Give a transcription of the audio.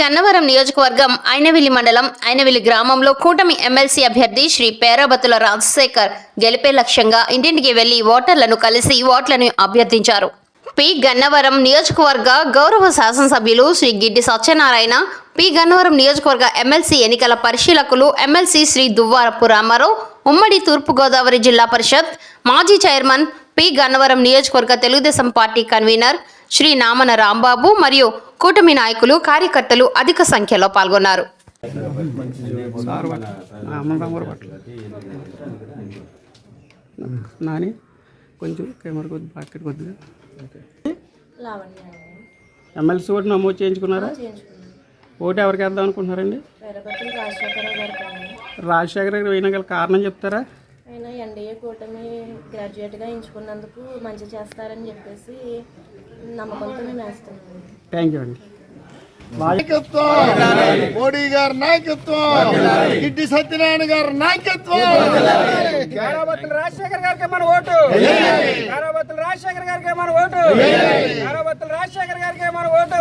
గన్నవరం నియోజకవర్గం ఐనవిల్లి మండలం ఐనవిల్లి గ్రామంలో కూటమి ఎమ్మెల్సీ అభ్యర్థి శ్రీ పేరాబతుల రాజశేఖర్ గెలిపే లక్ష్యంగా ఇంటింటికి వెళ్ళి ఓటర్లను కలిసి ఓట్లను అభ్యర్థించారు. పి. గన్నవరం నియోజకవర్గ గౌరవ శాసనసభ్యులు శ్రీ గిడ్డి సత్యనారాయణ పి. గన్నవరం నియోజకవర్గ ఎమ్మెల్సీ ఎన్నికల పరిశీలకులు ఎమ్మెల్సీ శ్రీ దువ్వారపు రామారావు ఉమ్మడి తూర్పుగోదావరి జిల్లా పరిషత్ మాజీ చైర్మన్ పి. గన్నవరం నియోజకవర్గ తెలుగుదేశం పార్టీ కన్వీనర్ శ్రీ నామన రాంబాబు మరియు కూటమి నాయకులు కార్యకర్తలు అధిక సంఖ్యలో పాల్గొన్నారు. నాని కొంచెం కెమెరా కొద్ది పాకెట్ కొద్దిగా. లావణ్య ఎమ్మెల్సీ ఓటు నమోదు చేయించుకున్నారా? ఓటు ఎవరికి వేద్దాం అనుకుంటున్నారండి? రాజశేఖర గారు అయిన గల కారణం చెప్తారా? ఆయన ఎన్డీఏ కూటమి గ్రాడ్యుయేట్గా ఎంచుకున్నందుకు మంచి చేస్తారని చెప్పేసి నమ్మకంతో మేము వేస్తున్నాం. థ్యాంక్ యూ అండి. నాయకత్వం! మోడీ గారి నాయకత్వం! గిడ్డి సత్యనారాయణ గారి నాయకత్వం! గారాబత్తుల రాజశేఖర్ గారికి మన ఓటు! గారాబత్తుల రాజశేఖర్ గారికి మన ఓటు! గారాబత్తుల రాజశేఖర్ గారికి మన ఓటు!